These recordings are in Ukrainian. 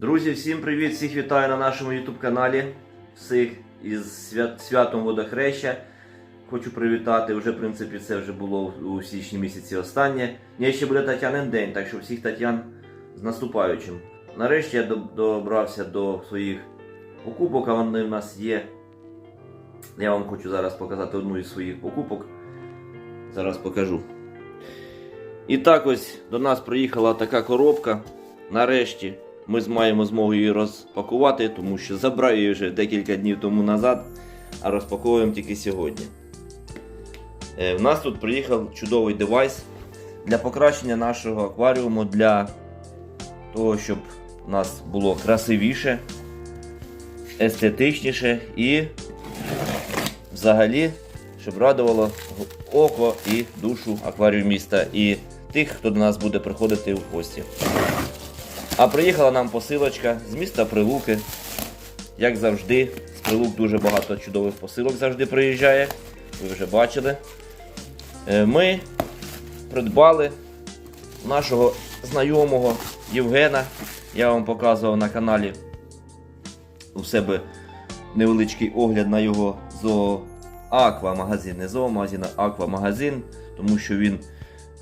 Друзі, всім привіт! Всіх вітаю на нашому YouTube каналі. Всіх із свят... святом водохреща. Хочу привітати. Вже, в принципі, це вже було у січні місяці останнє. Ні, ще буде Тетянин день, так що всіх Тетян з наступаючим. Нарешті я добрався до своїх покупок, а вони в нас є. Я вам хочу зараз показати одну із своїх покупок. Зараз покажу. І так ось до нас приїхала така коробка. Нарешті ми маємо змогу її розпакувати, тому що забрав її вже декілька днів тому назад, а розпаковуємо тільки сьогодні. Е, В нас тут приїхав чудовий девайс для покращення нашого акваріуму, для того, щоб у нас було красивіше, естетичніше і взагалі, щоб радувало око і душу акваріуміста і тих, хто до нас буде приходити в гості. А приїхала нам посилочка з міста Прилуки. Як завжди, з Прилук дуже багато чудових посилок завжди приїжджає. Ви вже бачили. Е, Ми придбали нашого знайомого Євгена. Я вам показував на каналі у себе невеличкий огляд на його зооаквамагазин. Не зоомагазин, а аквамагазин, тому що він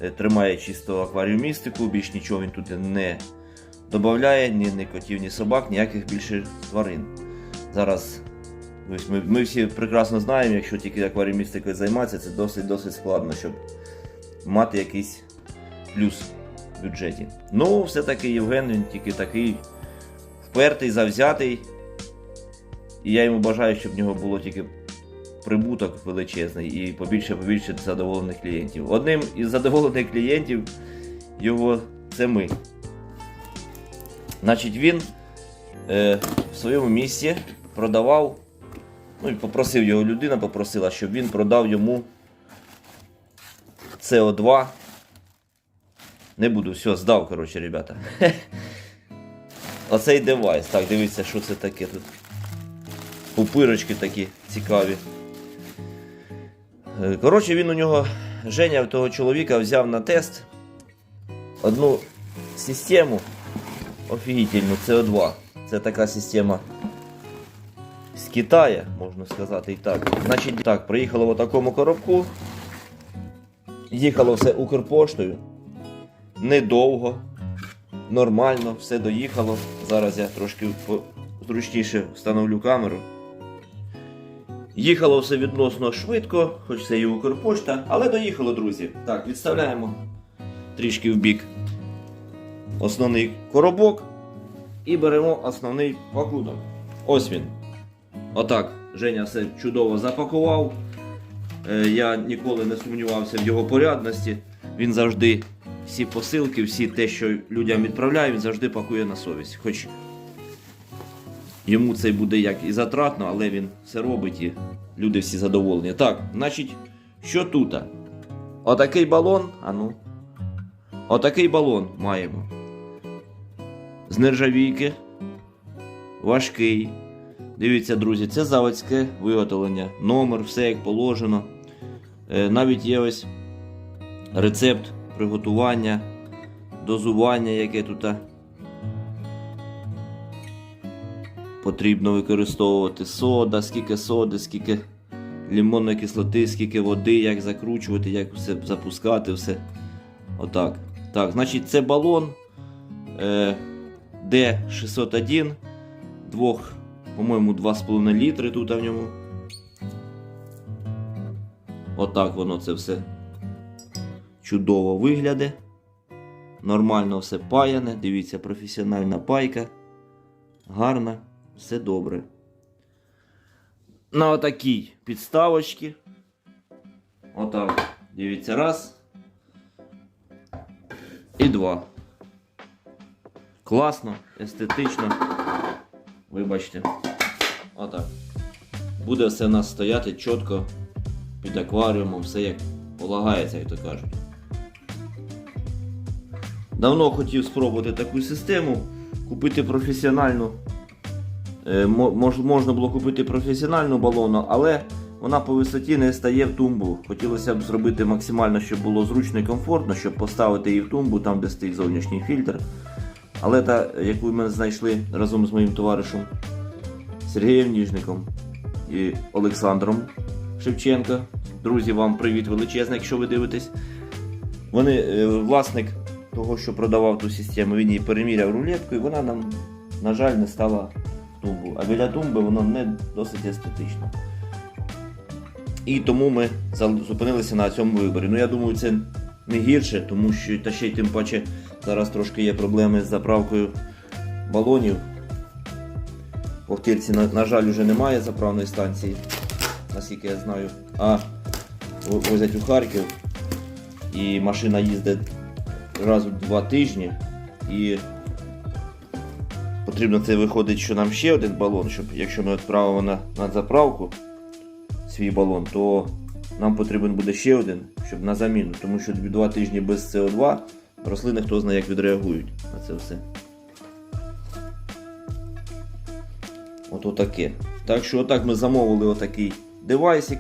е, тримає чисто акваріумістику, більш нічого він тут не додає, ні, ні котів, ні собак, ніяких більше тварин. Зараз ми, ми всі прекрасно знаємо, якщо тільки акваріумістикою займатися, це досить-досить складно, щоб мати якийсь плюс в бюджеті. Ну, все-таки Євген, він тільки такий впертий, завзятий. І я йому бажаю, щоб в нього було тільки прибуток величезний і побільше побільше задоволених клієнтів. Одним із задоволених клієнтів його це ми. Значить, він е, в своєму місці продавав, ну і попросив його людина, попросила, щоб він продав йому СО2. Не буду, все, здав, коротше, ребята. Оцей девайс. Так, дивіться, що це таке тут. Пупирочки такі цікаві. Е, Коротше, він у нього, Женя того чоловіка взяв на тест одну систему офігітельну CO2. Це така система з Китаю, можна сказати і так. Значить, так, приїхало в такому коробку. Їхало все Укрпоштою. Недовго. Нормально, все доїхало. Зараз я трошки зручніше встановлю камеру. Їхало все відносно швидко, хоч це і Укрпошта, але доїхало, друзі. Так, відставляємо трішки в бік основний коробок і беремо основний пакунок. Ось він. Отак. Женя все чудово запакував. Е, Я ніколи не сумнівався в його порядності. Він завжди всі посилки, всі те, що людям відправляє, він завжди пакує на совість. Хоч йому це буде як і затратно, але він все робить і люди всі задоволені. Так, значить, що тут? Отакий балон. А ну. Отакий балон маємо. З нержавійки. Важкий. Дивіться, друзі, це заводське виготовлення. Номер, все як положено. Е, навіть є ось рецепт приготування, дозування, яке тут потрібно використовувати. Сода, скільки соди, скільки лимонної кислоти, скільки води, як закручувати, як все запускати, все. Отак. Так, значить, це балон е, D601, двох, по-моєму, 2,5 літри тут в ньому. Отак воно це все чудово вигляде. Нормально все паяне. Дивіться, професіональна пайка. Гарна, все добре. На отакій підставочці. Отак. Дивіться, раз. І два. Класно, естетично. Вибачте. Отак. Буде все у нас стояти чітко під акваріумом, все як полагається, як то кажуть. Давно хотів спробувати таку систему, купити професіональну. Е, мо- мож- можна було купити професіональну балону, але вона по висоті не стає в тумбу. Хотілося б зробити максимально, щоб було зручно і комфортно, щоб поставити її в тумбу, там де стоїть зовнішній фільтр. Але та, яку ми знайшли разом з моїм товаришем Сергієм Ніжником і Олександром Шевченко. Друзі, вам привіт величезний, якщо ви дивитесь. Вони, е, власник того, що продавав ту систему, він її переміряв рулетку, і вона нам, на жаль, не стала в тумбу. А біля тумби воно не досить естетично. І тому ми зупинилися на цьому виборі. Ну я думаю, це не гірше, тому що та ще й тим паче зараз трошки є проблеми з заправкою балонів. В Охтирці, на, на жаль, вже немає заправної станції, наскільки я знаю. А возять у Харків. І машина їздить раз у два тижні. І потрібно це виходить, що нам ще один балон, щоб якщо ми відправимо на, на заправку свій балон, то нам потрібен буде ще один, щоб на заміну. Тому що два тижні без СО2 рослини хто знає, як відреагують на це все. От отаке. Так що отак ми замовили отакий девайсик.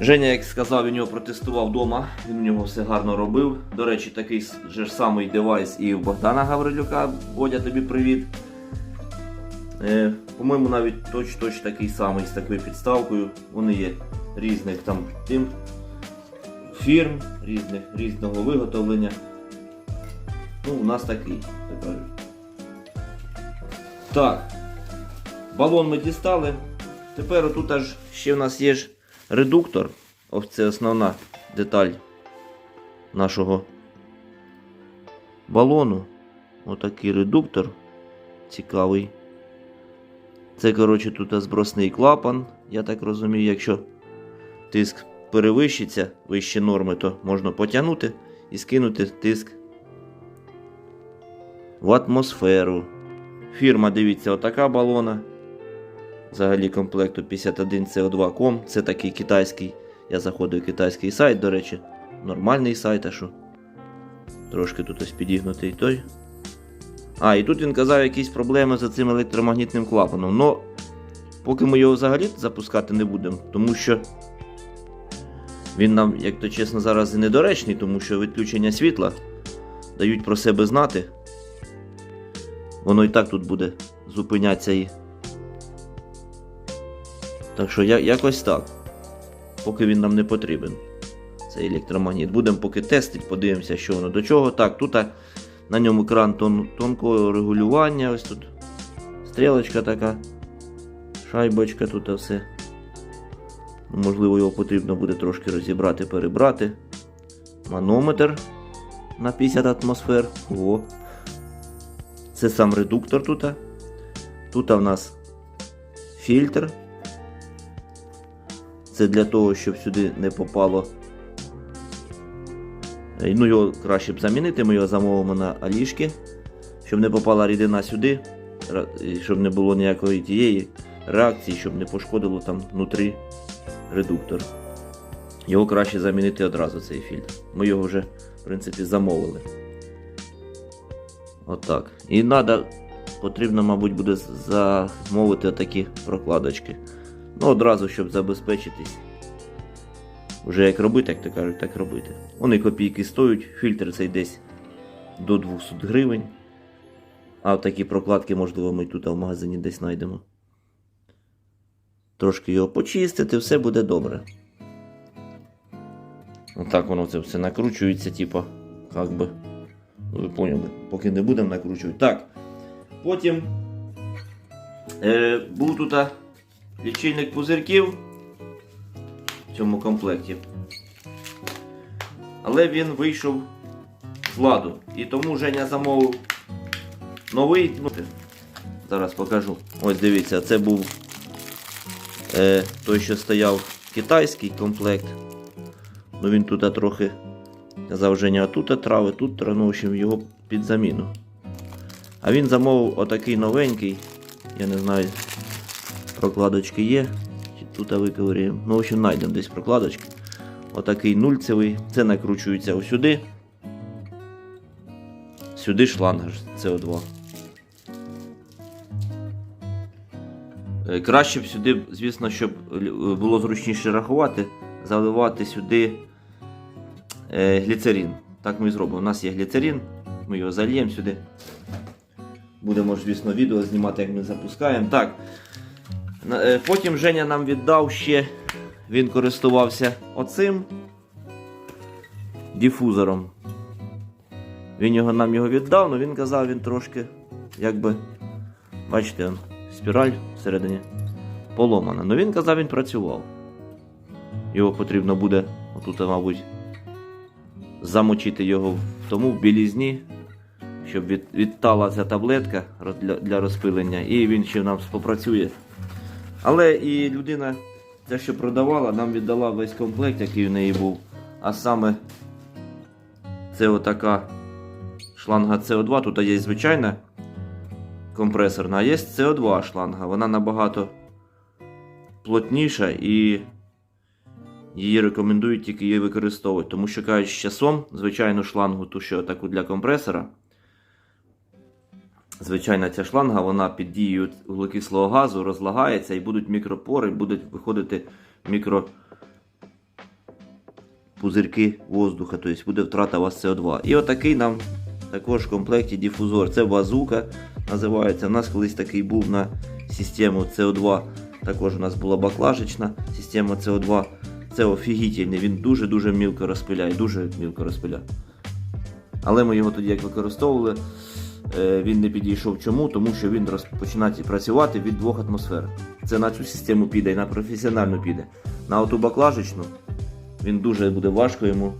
Женя, як сказав, він його протестував вдома, він у нього все гарно робив. До речі, такий же ж самий девайс і у Богдана Гаврилюка. Бодя, тобі привіт. Е, по-моєму, навіть точ, точ такий самий з такою підставкою. Вони є різних там тим фірм, різних, різного виготовлення. Ну, у нас такий, так кажуть. Так. Балон ми дістали. Тепер тут аж ще в нас є ж редуктор. Ось це основна деталь нашого балону. Отакий редуктор. Цікавий. Це, коротше, тут збросний клапан, я так розумію, якщо тиск перевищиться вище норми, то можна потягнути і скинути тиск в атмосферу. Фірма, дивіться, отака балона. Взагалі комплекту 51CO2.com. Це такий китайський. Я заходив в китайський сайт, до речі, нормальний сайт, а що? Трошки тут ось підігнутий той. А, і тут він казав якісь проблеми з цим електромагнітним клапаном. Но поки ми його взагалі запускати не будемо, тому що він нам, як то чесно, зараз і недоречний, тому що відключення світла дають про себе знати. Воно і так тут буде зупинятися і. Так що якось так. Поки він нам не потрібен. Цей електромагніт. Будемо поки тестити, подивимося, що воно до чого. Так, тут на ньому кран тон, тонкого регулювання. Ось тут стрілочка така. Шайбочка тут все. Можливо, його потрібно буде трошки розібрати, перебрати. Манометр на 50 атмосфер. О. Це сам редуктор тут. Тут в нас фільтр. Це для того, щоб сюди не попало. Ну, його краще б замінити, ми його замовимо на алішки, щоб не попала рідина сюди, щоб не було ніякої тієї реакції, щоб не пошкодило там внутрі редуктор. Його краще замінити одразу цей фільтр. Ми його вже, в принципі, замовили. Отак. І треба, потрібно, мабуть, буде замовити такі прокладочки. Ну, одразу, щоб забезпечитись. Уже як робити, як то кажуть, так робити. Вони копійки стоять, фільтр цей десь до 200 гривень. А такі прокладки, можливо, ми тут в магазині десь знайдемо. Трошки його почистити, все буде добре. Отак воно це все накручується, типа, як би. Ну, ви поняли, поки не будемо накручувати. Так. Потім е, був тут лічильник пузирків в цьому комплекті. Але він вийшов з ладу. І тому Женя замовив новий. Ну, зараз покажу. Ось дивіться, це був той, що стояв китайський комплект. Ну він тут трохи казав Женя, а тут трави, тут ну, общем, його під заміну. А він замовив отакий новенький. Я не знаю, прокладочки є. Чи тут виковирюємо. Ну, в общем, знайдемо десь прокладочки. Отакий нульцевий. Це накручується осюди. Сюди шланг ж СО2. Краще б сюди, звісно, щоб було зручніше рахувати, заливати сюди е, гліцерин. Так ми і зробимо. У нас є гліцерин Ми його зальємо сюди. Будемо звісно, відео знімати, як ми запускаємо. Так. Е, Потім Женя нам віддав ще, він користувався оцим дифузором. Він його, нам його віддав, але він казав, він трошки, якби, бачите, спіраль всередині поломана. Ну він казав, він працював. Його потрібно буде, отут, мабуть, замочити його в тому в білізні, щоб від, відтала ця таблетка для, для розпилення, і він ще нам попрацює. Але і людина, те, що продавала, нам віддала весь комплект, який в неї був. А саме це отака шланга CO2. Тут є звичайна компресорна, а є CO2 шланга. Вона набагато плотніша і її рекомендують тільки її використовувати. Тому що кажуть, з часом звичайну шлангу, ту що таку для компресора. Звичайна ця шланга, вона під дією вуглекислого газу розлагається і будуть мікропори, будуть виходити мікро пузирки воздуха, тобто буде втрата у вас СО2. І отакий нам також в комплекті дифузор. Це базука називається. У нас колись такий був на систему СО2. Також у нас була баклажечна система СО2. Це офігітельний, він дуже-дуже мілко розпиляє, дуже мілко розпиляє. Але ми його тоді як використовували, е, він не підійшов чому, тому що він розпочинає працювати від двох атмосфер. Це на цю систему піде і на професіональну піде. На оту баклажечну він дуже буде важко йому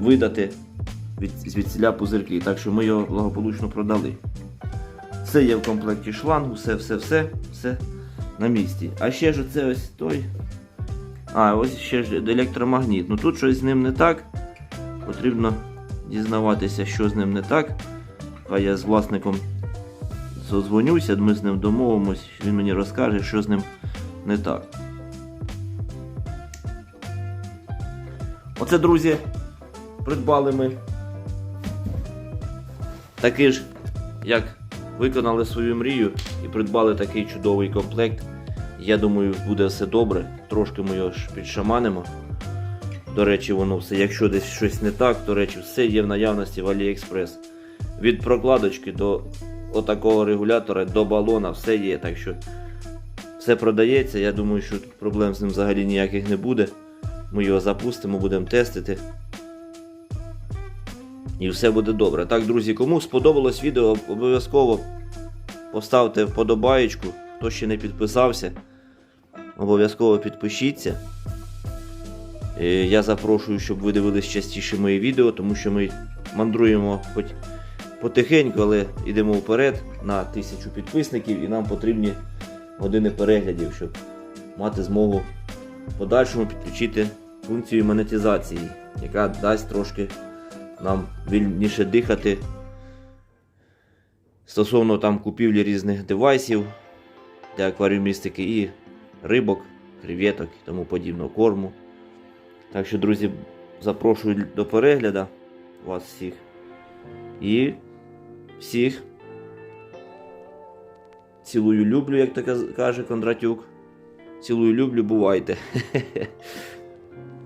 видати від, звідсіля пузирки. Так що ми його благополучно продали. Все є в комплекті шлангу, все, все, все, все на місці. А ще ж оце ось той. А, ось ще ж електромагніт. Ну тут щось з ним не так. Потрібно дізнаватися, що з ним не так. Хай я з власником созвонюся, ми з ним домовимось, він мені розкаже, що з ним не так. Оце, друзі, придбали ми. Такий ж, як виконали свою мрію і придбали такий чудовий комплект. Я думаю, буде все добре. Трошки ми його ж підшаманимо. До речі, воно все, якщо десь щось не так, до речі, все є в наявності в AliExpress. Від прокладочки до отакого регулятора до балона, все є. Так що все продається. Я думаю, що проблем з ним взагалі ніяких не буде. Ми його запустимо, будемо тестити. І все буде добре. Так, друзі, кому сподобалось відео, обов'язково поставте вподобаєчку. Хто ще не підписався, обов'язково підпишіться. Е, Я запрошую, щоб ви дивились частіше мої відео, тому що ми мандруємо хоч потихеньку, але йдемо вперед на тисячу підписників і нам потрібні години переглядів, щоб мати змогу в подальшому підключити функцію монетизації, яка дасть трошки нам вільніше дихати стосовно там купівлі різних девайсів для акваріумістики і рибок, креветок і тому подібного корму. Так що, друзі, запрошую до перегляду вас всіх. І всіх цілую люблю, як каз- каже Кондратюк. Цілую люблю, бувайте.